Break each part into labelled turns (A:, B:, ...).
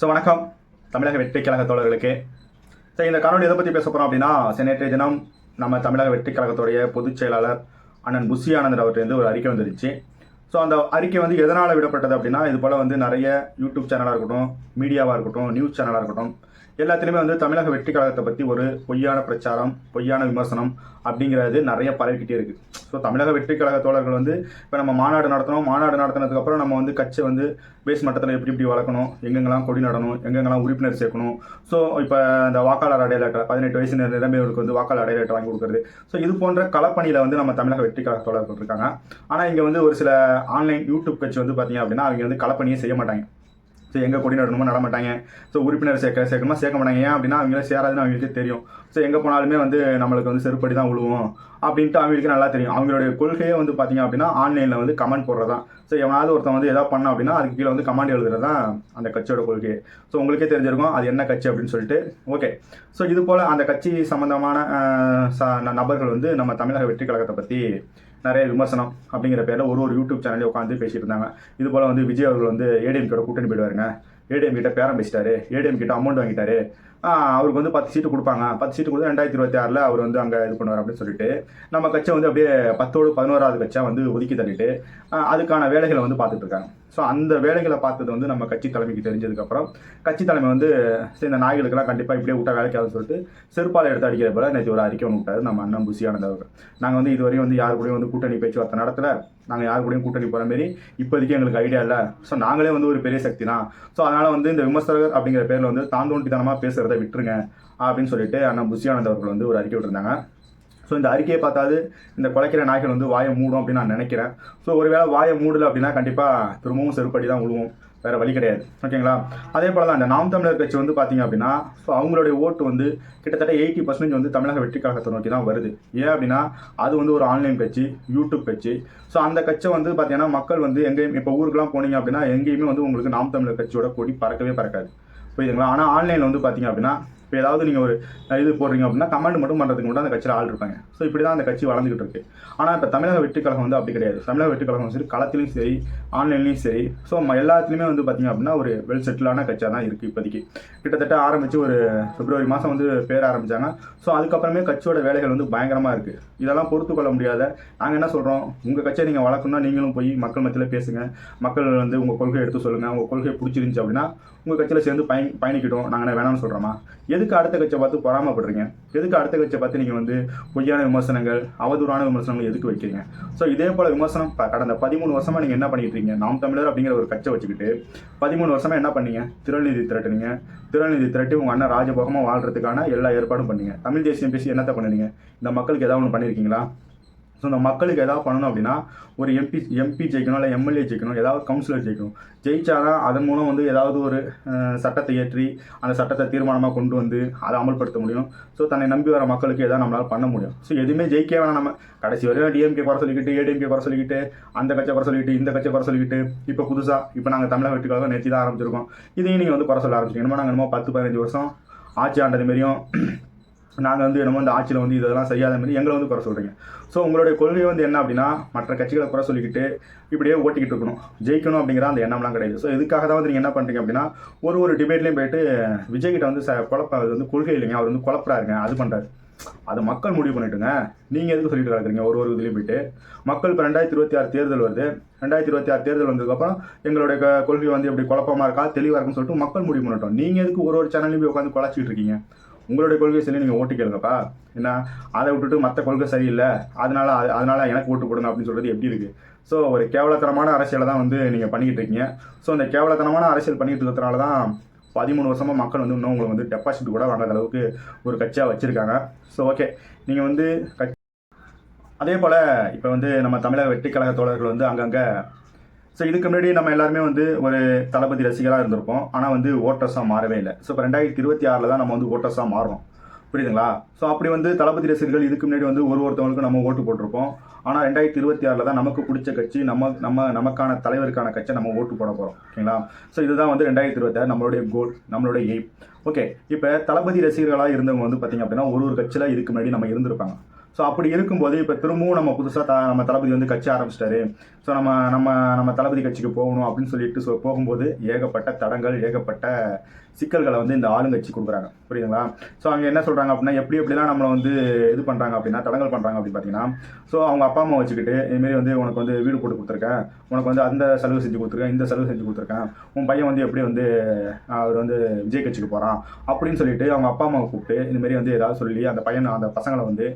A: So வணக்கம். தமிழக வெற்றி கழக தோழர்களுக்கு. ஸோ இந்த காணொலி எதை பற்றி பேச போகிறோம் அப்படின்னா ஸோ தினம் நம்ம தமிழக வெற்றி கழகத்துடைய பொதுச் செயலாளர் அண்ணன் புஷி ஆனந்தர் அவர்கிட்ட ஒரு அறிக்கை வந்துருச்சு. ஸோ அந்த அறிக்கை வந்து எதனால் விடப்பட்டது அப்படின்னா இது போல் வந்து நிறைய யூடியூப் சேனலாக இருக்கட்டும் மீடியாவாக இருக்கட்டும் நியூஸ் சேனலாக இருக்கட்டும் எல்லாத்துலேயுமே வந்து தமிழக வெற்றி கழகத்தை பற்றி ஒரு பொய்யான பிரச்சாரம் பொய்யான விமர்சனம் அப்படிங்கிறது நிறைய பரவிக்கிட்டே இருக்குது ஸோ தமிழக வெற்றி கழக தோழர்கள் வந்து இப்போ நம்ம மாநாடு நடத்தணும் மாநாடு நடத்தினதுக்கப்புறம் நம்ம வந்து கட்சி வந்து பேஸ் மட்டத்தில் எப்படி இப்படி வளர்க்கணும் எங்கெங்கெல்லாம் கொடி நடணும் எங்கெங்கெல்லாம் உறுப்பினர் சேர்க்கணும். ஸோ இப்போ இந்த வாக்காளர் அடையாள பதினெட்டு வயசு நிலைமைகளுக்கு வந்து வாக்காளர் அடையாள வாங்கி கொடுக்குறது. ஸோ இது போன்ற களப்பணியில் வந்து நம்ம தமிழக வெற்றி கழக தோழர்கள் இருக்காங்க. ஆனால் இங்கே வந்து ஒரு சில ஆன்லைன் யூடியூப் கட்சி வந்து பார்த்தீங்க அப்படின்னா அவங்க வந்து களப்பணியே செய்ய மாட்டாங்க. ஸோ எங்கே கொடி நடணுமோ நடமாட்டாங்க ஸோ உறுப்பினர் சேர்க்க சேர்க்கணுமா? சேர்க்க மாட்டாங்க. ஏன் அப்படின்னா அவங்களே சேராதுன்னு அவங்களுக்கே தெரியும். ஸோ எங்கே போனாலுமே வந்து நம்மளுக்கு வந்து செருப்படி தான் விழுவோம் அப்படின்ட்டு அவங்களுக்கு நல்லா தெரியும். அவங்களுடைய கொள்கையே வந்து பார்த்தீங்க அப்படின்னா ஆன்லைனில் வந்து கமெண்ட் போடுறது. தான் ஸோ எவனாவது ஒருத்தன் வந்து எதாவது பண்ண அப்படின்னா அதுக்கு கீழே வந்து கமெண்ட் எழுதுறது தான் அந்த கட்சியோட கொள்கை ஸோ உங்களுக்கே தெரிஞ்சிருக்கும் அது என்ன கட்சி அப்படின்னு சொல்லிட்டு. ஓகே ஸோ இது போல் அந்த கட்சி சம்மந்தமான ச- நபர்கள் வந்து நம்ம தமிழக வெற்றி கழகத்தை பற்றி நிறைய விமர்சனம் அப்படிங்கிற பேரில் ஒரு ஒரு யூடியூப் சேனல்லே உட்காந்து பேசிட்டு இருந்தாங்க. இது போல் வந்து விஜய் அவர்கள் வந்து ஏடிஎம்கிட்ட கூட்டணி போயிடுவாருங்க. ஏடிஎம் கிட்ட பேரம் பேசிட்டாரு. ஏடிஎம் கிட்ட அமௌண்ட் வாங்கிட்டாரு. அவருக்கு வந்து பத்து சீட்டு கொடுப்பாங்க. பத்து சீட்டு கொடுத்து ரெண்டாயிரத்தி இருபத்தி ஆறில் அவர் வந்து அங்கே இது பண்ணுவார் அப்படின்னு சொல்லிட்டு நம்ம கட்சியை வந்து அப்படியே பத்தோடு பதினோராவது கட்சியாக வந்து ஒதுக்கி தள்ளிட்டு அதுக்கான வேலைகளை வந்து பார்த்துட்டு இருக்காங்க. ஸோ அந்த வேலைகளை பார்த்தது வந்து நம்ம கட்சி தலைமைக்கு தெரிஞ்சதுக்கப்புறம் கட்சி தலைமை வந்து சரி இந்த நாய்களுக்கெல்லாம் கண்டிப்பாக இப்படியே விட்டா வேலைக்கு சொல்லிட்டு செருப்பாலை எடுத்து அடிக்கிற போல நேற்று ஒரு அறிக்கை ஒன்று விட்டாரு. நம்ம அண்ணன் புசியானந்த அவர் நாங்கள் வந்து இதுவரையும் வந்து யார் கூடயும் வந்து கூட்டணி பேச்சுவார்த்தை நடத்தல. நாங்கள் யார் கூடயும் கூட்டணி போகிற மாரி இப்போதைக்கு எங்களுக்கு ஐடியா இல்லை. ஸோ நாங்களே வந்து ஒரு பெரிய சக்தி தான். ஸோ அதனால் வந்து இந்த விமர்சகர் அப்படிங்கிற பேரில் வந்து தாந்தோண்டித்தனமாக பேசுகிறத விட்டுருங்க அப்படின்னு சொல்லிட்டு அண்ணன் புஷியானந்த் அவர்கள் வந்து ஒரு அறிக்கை விட்டுருந்தாங்க. ஸோ இந்த அறிக்கையை பார்த்தாது இந்த குலைக்கிற நாய்கள் வந்து வாயை மூடும் அப்படின்னு நான் நினைக்கிறேன். ஸோ ஒருவேளை வாயை மூடல அப்படின்னா கண்டிப்பாக திரும்பவும் செருப்படி தான் விழுவும் வேற வழி கிடையாது. ஓகேங்களா அதே போல் தான் இந்த நாம் தமிழர் கட்சி வந்து பார்த்தீங்க அப்படின்னா ஸோ அவங்களுடைய ஓட்டு வந்து கிட்டத்தட்ட எயிட்டி பர்சன்டேஜ் வந்து தமிழக வெற்றி கழகத்தை நோக்கி தான் வருது. ஏன் அப்படின்னா அது வந்து ஒரு ஆன்லைன் கட்சி யூடியூப் கட்சி. ஸோ அந்த கட்சியை வந்து பார்த்தீங்கன்னா மக்கள் வந்து எங்கேயும் இப்போ ஊருக்குலாம் போனீங்க அப்படின்னா எங்கேயுமே வந்து உங்களுக்கு நாம் தமிழர் கட்சியோட கொடி பறக்கவே பறக்காது. புரியுதுங்களா? ஆனால் ஆன்லைனில் வந்து பார்த்தீங்க அப்படின்னா இப்போ ஏதாவது நீங்கள் ஒரு இது போடுறீங்க அப்படின்னா கமெண்ட் மட்டும் பண்ணுறதுக்கு மட்டும் அந்த கட்சியில் ஆள் இருப்பாங்க. ஸோ இப்படி தான் அந்த கட்சி வளர்ந்துகிட்டு இருக்கு. ஆனால் இப்போ தமிழக வெற்றி கழகம் வந்து அப்படி கிடையாது. தமிழக வெற்றி கழகம் சரி களத்திலையும் சரி ஆன்லைன்லையும் சரி. ஸோ எல்லாத்துலேயுமே வந்து பார்த்தீங்க அப்படின்னா ஒரு வெல் செட்டிலான கட்சியாக தான் இருக்குது இப்போதைக்கு. கிட்டத்தட்ட ஆரம்பித்து ஒரு பிப்ரவரி மாதம் வந்து பேர் ஆரம்பித்தாங்க ஸோ அதுக்கப்புறமே கட்சியோட வேலைகள் வந்து பயங்கரமாக இருக்குது இதெல்லாம் பொறுத்து கொள்ள முடியாத நாங்கள் என்ன சொல்கிறோம் உங்கள் கட்சியை நீங்கள் வளர்க்கணும்னா நீங்களும் போய் மக்கள் மத்தியில் பேசுங்க. மக்கள் வந்து உங்கள் கொள்கை எடுத்து சொல்லுங்கள் உங்கள் கொள்கை பிடிச்சிருந்துச்சு அப்படின்னா உங்கள் கட்சியில் சேர்ந்து பயன் பயணிக்கிட்டோம். நாங்கள் வேணாம்னு சொல்கிறோமா எதுக்கு அடுத்த கட்சியை பார்த்து பொறாமப்படுறீங்க? எதுக்கு அடுத்த கட்சியை பார்த்து நீங்கள் வந்து பொய்யான விமர்சனங்கள் அவதூறான விமர்சனங்கள் எதுக்கு வைக்கிறீங்க? ஸோ இதே போல் விமர்சனம் கடந்த பதிமூணு வருஷமாக நீங்கள் என்ன பண்ணிட்டு இருக்கீங்க? நாம் தமிழர் அப்படிங்கிற ஒரு கட்சியை வச்சுக்கிட்டு பதிமூணு வருஷமா என்ன பண்ணீங்க? திருநிதி திரட்டுனீங்க. திருநிதி திரட்டி உங்கள் அண்ணன் ராஜபோகமாக வாழ்றதுக்கான எல்லா ஏற்பாடும் பண்ணீங்க. தமிழ் தேசியம் பேசி என்னத்தை பண்ணுறீங்க இந்த மக்களுக்கு ஏதாவது ஒன்று பண்ணியிருக்கீங்களா ஸோ இந்த மக்களுக்கு ஏதாவது பண்ணணும் அப்படின்னா ஒரு எம்பி எம்பி ஜெயிக்கணும் இல்லை எம்எல்ஏ ஜெயிக்கணும் ஏதாவது கவுன்சிலர் ஜெயிக்கணும். ஜெயிச்சாதான் அதன் மூலம் வந்து ஏதாவது ஒரு சட்டத்தை ஏற்றி அந்த சட்டத்தை தீர்மானமாக கொண்டு வந்து அதை அமல்படுத்த முடியும். ஸோ தன்னை நம்பி வர மக்களுக்கு எதாவது நம்மளால் பண்ண முடியும். ஸோ எதுவுமே ஜெயிக்க வேணாம் நம்ம. கடைசி வரையும் டிஎம்கே குறை சொல்லிக்கிட்டு ஏடிஎம்கே குறை சொல்லிக்கிட்டு அந்த கட்சியை குறை சொல்லிக்கிட்டு இந்த கட்சியை குறை சொல்லிக்கிட்டு இப்போ புதுசாக இப்போ நாங்கள் தமிழக வெற்றிக்காக நேற்று தான் ஆரம்பிச்சிருக்கோம். இதையும் நீங்கள் வந்து குறை சொல்ல ஆரம்பிச்சிருக்கோம் என்னமோ நாங்கள் என்னமோ பத்து பதினஞ்சு வருஷம் ஆட்சி ஆண்டது மாரியும் நாங்கள் வந்து என்னமோ வந்து ஆட்சியில் வந்து இதெல்லாம் செய்யாத மாதிரி எங்களை வந்து குறை சொல்கிறீங்க ஸோ உங்களுடைய கொள்கை வந்து என்ன அப்படின்னா மற்ற கட்சிகளை குறை சொல்லிக்கிட்டு இப்படியே ஓட்டிக்கிட்டு இருக்கணும். ஜெயிக்கணும் அப்படிங்கிற அந்த எண்ணம்லாம் கிடையாது. ஸோ இதுக்காக தான் வந்து நீங்கள் என்ன பண்ணுறீங்க அப்படின்னா ஒரு ஒரு டிபேட்லேயும் போயிட்டு விஜய் கிட்ட வந்து ச குழப்ப அது வந்து கொள்கை இல்லைங்க. அவர் வந்து குழப்பறாருங்க. அது பண்ணுறாரு அது மக்கள் முடிவு பண்ணிட்டுங்க. நீங்கள் எதுக்கு சொல்லிட்டு கிடக்குறீங்க? ஒரு ஒரு இதுலேயும் போயிட்டு. மக்கள் இப்போ ரெண்டாயிரத்தி இருபத்தி ஆறு தேர்தல் வருது. ரெண்டாயிரத்தி இருபத்தி ஆறு தேர்தல் வந்ததுக்கப்புறம் எங்களுடைய கொள்கை வந்து எப்படி குழப்பமாக இருக்கா தெளிவாக இருக்குன்னு சொல்லிட்டு மக்கள் முடிவு பண்ணட்டும். நீங்கள் எதுக்கு ஒரு ஒரு சேனல்லையும் போய் உட்காந்து குழச்சிட்டு இருக்கீங்க? உங்களுடைய கொள்கை சொல்லி நீங்கள் ஓட்டு கேளுங்கப்பா. என்ன அதை விட்டுட்டு மற்ற கொள்கை சரியில்லை. அதனால அது- அதனால எனக்கு ஓட்டு போடுங்க அப்படின்னு சொல்றது எப்படி இருக்கு? ஸோ ஒரு கேவலத்தனமான அரசியலை தான் வந்து நீங்கள் பண்ணிக்கிட்டு இருக்கீங்க. ஸோ அந்த கேவலத்தனமான அரசியல் பண்ணிக்கிட்டு இருக்கிறதுனால தான் பதிமூணு வருஷமாக மக்கள் வந்து இன்னும் உங்களை வந்து டெபாசிட் கூட வாங்காத அளவுக்கு ஒரு கட்சியாக வச்சுருக்காங்க. ஸோ ஓகே நீங்கள் வந்து கட்சி அதே போல் இப்போ வந்து நம்ம தமிழக வெற்றி கழக தோழர்கள் வந்து அங்கங்கே ஸோ இதுக்கு முன்னாடி நம்ம எல்லாருமே வந்து ஒரு தளபதி ரசிகராக இருந்திருப்போம். ஆனால் வந்து ஓட்டர்ஸாக மாறவே இல்லை. ஸோ இப்போ ரெண்டாயிரத்தி இருபத்தி ஆறில் தான் நம்ம வந்து ஓட்டர்ஸாக மாறணும். புரியுதுங்களா? ஸோ அப்படி வந்து தளபதி ரசிகர்கள் இதுக்கு முன்னாடி வந்து ஒரு ஒருத்தவங்களுக்கும் நம்ம ஓட்டு போட்டிருப்போம். ஆனால் ரெண்டாயிரத்தி இருபத்தி ஆறில் தான் நமக்கு பிடிச்ச கட்சி நம்ம நம்ம நமக்கான தலைவருக்கான கட்சியை நம்ம ஓட்டு போட போகிறோம் ஓகேங்களா? ஸோ இதுதான் வந்து ரெண்டாயிரத்தி இருபத்தி ஆறு நம்மளுடைய கோல் நம்மளுடைய எய்ம் ஓகே இப்போ தளபதி ரசிகர்களாக இருந்தவங்க வந்து பார்த்தீங்க அப்படின்னா ஒரு ஒரு கட்சியில் இதுக்கு முன்னாடி நம்ம இருந்திருப்பாங்க. ஸோ அப்படி இருக்கும்போது இப்போ திரும்பவும் நம்ம புதுசாக த நம்ம தளபதி வந்து கட்சி ஆரம்பிச்சிட்டாரு. ஸோ நம்ம நம்ம நம்ம தளபதி கட்சிக்கு போகணும் அப்படின்னு சொல்லிட்டு ஸோ போகும்போது ஏகப்பட்ட தடங்கள் ஏகப்பட்ட சிக்கல்களை வந்து இந்த ஆளுங்கட்சி கொடுக்குறாங்க. புரியுதுங்களா? ஸோ அவங்க என்ன சொல்கிறாங்க அப்படின்னா எப்படி எப்படிலாம் நம்மளை வந்து இது பண்ணுறாங்க அப்படின்னா தடங்கள் பண்ணுறாங்க அப்படின்னு பார்த்தீங்கன்னா ஸோ அவங்க அப்பா அம்மா வச்சுக்கிட்டு இதுமாரி வந்து உனக்கு வந்து வீடு போட்டு கொடுத்துருக்கேன். உனக்கு வந்து அந்த செலவு செஞ்சு கொடுத்துருக்கேன் இந்த செலவு செஞ்சு கொடுத்துருக்கேன். உன் பையன் வந்து எப்படி வந்து அவர் வந்து விஜய் கட்சிக்கு போகிறான் அப்படின்னு சொல்லிட்டு அவங்க அப்பா அம்மாவை கூப்பிட்டு இந்தமாரி வந்து ஏதாவது சொல்லி அந்த பையனை அந்த பசங்களை வந்து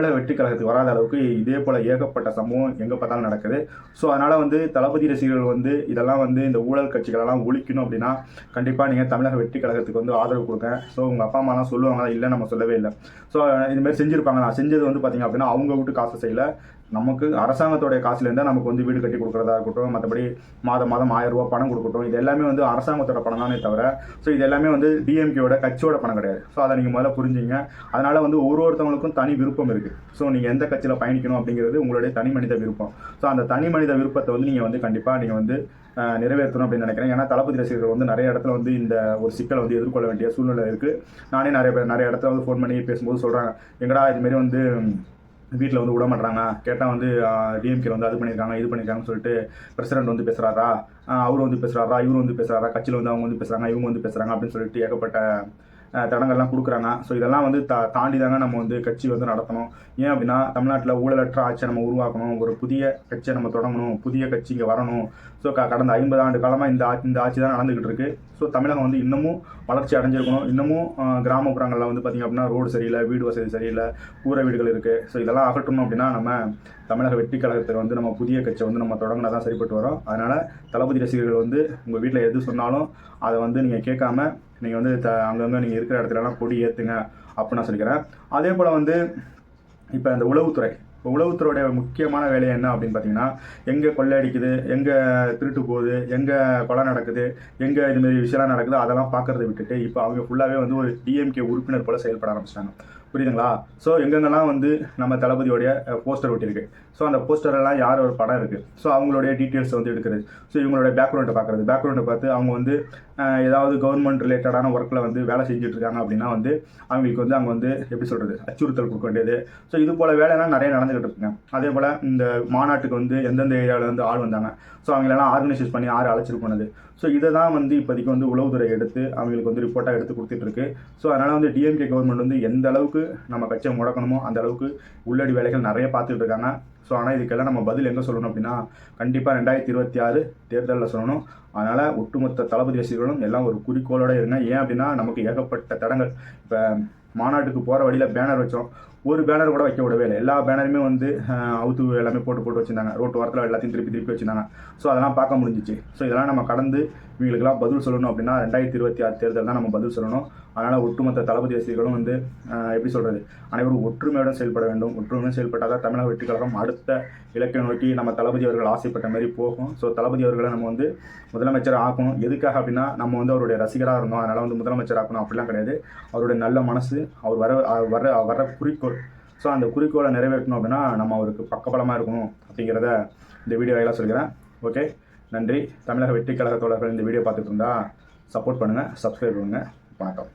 A: தமிழக வெற்றி கழகத்துக்கு வராத அளவுக்கு இதே போல் ஏகப்பட்ட சம்பவம் எங்கே பார்த்தாலும் நடக்குது. ஸோ அதனால் வந்து தளபதி ரசிகர்கள் வந்து இதெல்லாம் வந்து இந்த ஊழல் கட்சிகளெல்லாம் ஒழிக்கணும் அப்படின்னா கண்டிப்பாக நீங்கள் தமிழக வெற்றி கழகத்துக்கு வந்து ஆதரவு கொடுங்க. ஸோ உங்கள் அப்பா அம்மாலாம் சொல்லுவாங்க இல்லை நம்ம சொல்லவே இல்லை. ஸோ இதுமாரி செஞ்சுருப்பாங்க நான் செஞ்சது வந்து பார்த்தீங்க அப்படின்னா அவங்க விட்டு காசு செய்யல. நமக்கு அரசாங்கத்தோடைய காசுலேருந்தா நமக்கு வந்து வீடு கட்டி கொடுக்குறதா இருக்கட்டும் மற்றபடி மாதம் மாதம் ஆயிரம் ரூபாய் பணம் கொடுக்கட்டும் இது எல்லாமே வந்து அரசாங்கத்தோட பணம் தானே தவிர ஸோ இது எல்லாமே வந்து டிஎம்கேயோட கட்சியோட பணம் கிடையாது. ஸோ அதை நீங்கள் முதல்ல புரிஞ்சுங்க. அதனால் வந்து ஒரு ஒருத்தவங்களுக்கும் தனி விருப்பம் இருக்குது ஸோ நீங்கள் எந்த கட்சியில் பயணிக்கணும் அப்படிங்கிறது உங்களுடைய தனி மனித விருப்பம். ஸோ அந்த தனி மனித விருப்பத்தை வந்து நீங்கள் வந்து கண்டிப்பாக நீங்கள் வந்து நிறைவேற்றணும் அப்படின்னு நினைக்கிறேன். ஏன்னா தளபதி ரசிகர்கள் வந்து நிறைய இடத்துல வந்து இந்த ஒரு சிக்கலை வந்து எதிர்கொள்ள வேண்டிய சூழ்நிலை இருக்குது நானே நிறைய பேர் நிறைய இடத்துல வந்து ஃபோன் பண்ணி பேசும்போது சொல்கிறாங்க எங்கடா இதுமாரி வந்து வீட்டில் வந்து விட மாட்டாங்க கேட்டால் வந்து டிஎம்கே வந்து அது பண்ணியிருக்காங்க இது பண்ணியிருக்காங்கன்னு சொல்லிட்டு பிரசிடென்ட் வந்து பேசுகிறாரா அவர் வந்து பேசுகிறாரா இவர் வந்து பேசுகிறாரா கட்சியில் வந்து அவங்க வந்து பேசுகிறாங்க இவங்க வந்து பேசுகிறாங்க அப்படின்னு சொல்லிட்டு ஏகப்பட்ட தடங்கள்லாம் கொடுக்குறாங்க. ஸோ இதெல்லாம் வந்து தா தாண்டி தாங்க நம்ம வந்து கட்சி வந்து நடத்தணும். ஏன் அப்படின்னா தமிழ்நாட்டில் ஊழலற்ற ஆட்சியை நம்ம உருவாக்கணும். ஒரு புதிய கட்சியை நம்ம தொடங்கணும். புதிய கட்சி இங்கே வரணும். ஸோ க கடந்த ஐம்பது ஆண்டு காலமாக இந்த ஆட்சி இந்த ஆட்சி தான் நடந்துக்கிட்டு இருக்குது ஸோ தமிழகம் வந்து இன்னமும் வளர்ச்சி அடைஞ்சிருக்கணும். இன்னமும் கிராமப்புறங்களில் வந்து பார்த்திங்க அப்படின்னா ரோடு சரியில்லை வீடு வசதி சரியில்லை கூரை வீடுகள் இருக்குது ஸோ இதெல்லாம் அகற்றணும் அப்படின்னா நம்ம தமிழக வெற்றி கழகத்தில் வந்து நம்ம புதிய கட்சியை வந்து நம்ம தொடங்கினா தான் சரிப்பட்டு வரோம். அதனால் தளபதி ரசிகர்கள் வந்து உங்கள் வீட்டில் எது சொன்னாலும் அதை வந்து நீங்கள் கேட்காம நீங்கள் வந்து த அங்கங்கே நீங்கள் இருக்கிற இடத்துலலாம் கொடி ஏற்றுங்க அப்படின்னு நான் சொல்லிக்கிறேன். அதே போல் வந்து இப்போ இந்த உளவுத்துறை இப்போ உளவுத்துறையுடைய முக்கியமான வேலை என்ன அப்படின்னு பார்த்தீங்கன்னா எங்கே கொள்ளை அடிக்குது எங்கே திருட்டு போகுது எங்கே கொலை நடக்குது எங்கே இதுமாரி விஷயம்லாம் நடக்குது அதெல்லாம் பார்க்குறத விட்டுட்டு இப்போ அவங்க ஃபுல்லாகவே வந்து ஒரு டிஎம்கே உறுப்பினர் போல் செயல்பட ஆரம்பிச்சிட்டாங்க. புரியுதுங்களா? ஸோ எங்கெங்கெல்லாம் வந்து நம்ம தளபதியோடைய போஸ்டர் ஒட்டியிருக்கு. ஸோ அந்த போஸ்டரெல்லாம் எல்லாம் யார் ஒரு படம் இருக்குது ஸோ அவங்களுடைய டீட்டெயில்ஸ் வந்து எடுக்கிறது ஸோ இவங்களுடைய பேக்ரவுண்டை பார்க்குறது பேக்ரவுண்டை பார்த்து அவங்க வந்து ஏதாவது கவர்மெண்ட் ரிலேட்டடான ஒர்க்கில் வந்து வேலை செஞ்சுட்டு இருக்காங்க அப்படின்னா வந்து அவங்களுக்கு வந்து அங்கே வந்து எப்படி சொல்கிறது அச்சுறுத்தல் கொடுக்க வேண்டியது. ஸோ இது போல் வேலையெல்லாம் நிறைய நடந்துகிட்டு இருக்குங்க. அதே போல் இந்த மாநாட்டுக்கு வந்து எந்தெந்த ஏரியாவில் வந்து ஆள் வந்தாங்க. ஸோ அவங்களெல்லாம் ஆர்கனைசேஷன் பண்ணி யார் அழைச்சிட்டு போனது? ஸோ இதை தான் வந்து இப்போதைக்கு வந்து உளவுத்துறை எடுத்து அவங்களுக்கு வந்து ரிப்போர்ட்டாக எடுத்து கொடுத்துட்டு இருக்கு ஸோ அதனால் வந்து டிஎம்கே கவர்மெண்ட் வந்து எந்த அளவுக்கு நம்ம கட்சியை முடக்கணுமோ அந்த அளவுக்கு உள்ளடி வேலைகள் நிறைய பார்த்துட்டு இருக்காங்க ஸோ ஆனால் இதுக்கெல்லாம் நம்ம பதில் எங்கே சொல்லணும் அப்படின்னா கண்டிப்பாக ரெண்டாயிரத்தி இருபத்தி ஆறு தேர்தலில் சொல்லணும். அதனால் ஒட்டுமொத்த தளபதி ரசிகர்களும் எல்லாம் ஒரு குறிக்கோளோட இருங்க. ஏன் அப்படின்னா நமக்கு ஏகப்பட்ட தடங்கள். இப்போ மாநாட்டுக்கு போகிற வழியில் பேனர் வச்சோம். ஒரு பேனர் கூட வைக்க விடவே இல்லை. எல்லா பேனருமே வந்து அவுத்து எல்லாமே போட்டு போட்டு வச்சிருந்தாங்க. ரோட்டு வாரத்தில் எல்லாத்தையும் திருப்பி திருப்பி வச்சிருந்தாங்க. ஸோ அதெல்லாம் பார்க்க முடிஞ்சிச்சு. ஸோ இதெல்லாம் நம்ம கடந்து இவங்களுக்குலாம் பதில் சொல்லணும் அப்படின்னா ரெண்டாயிரத்தி இருபத்தி ஆறு தேர்தல் தான் நம்ம பதில் சொல்லணும். அதனால் ஒட்டுமொத்த தளபதி ரசிகர்களும் வந்து எப்படி சொல்கிறது அனைவரும் ஒற்றுமையுடன் செயல்பட வேண்டும். ஒற்றுமையுடன் செயல்பட்டால் தான் தமிழக வெற்றி கழகம் அடுத்த இலக்கை நோக்கி நம்ம தளபதி அவர்கள் ஆசைப்பட்ட மாதிரி போகும். ஸோ தளபதி அவர்களை நம்ம வந்து முதலமைச்சர் ஆக்கணும். எதுக்காக அப்படின்னா நம்ம வந்து அவருடைய ரசிகராக இருந்தோம். அதனால் வந்து முதலமைச்சர் ஆக்கணும். அப்படிலாம் கிடையாது. அவருடைய நல்ல மனசு அவர் வர வர வர குறிக்கோள். ஸோ அந்த குறிக்கோளை நிறைவேற்றணும் அப்படின்னா நம்ம அவருக்கு பக்கபலமாக இருக்கணும் அப்படிங்கிறத இந்த வீடியோ வாயிலாக சொல்கிறேன். ஓகே நன்றி. தமிழக வெற்றி கழக தோழர்கள் இந்த வீடியோ பார்த்துட்டு இருந்தால் சப்போர்ட் பண்ணுங்கள் சப்ஸ்கிரைப் பண்ணுங்கள் வணக்கம்.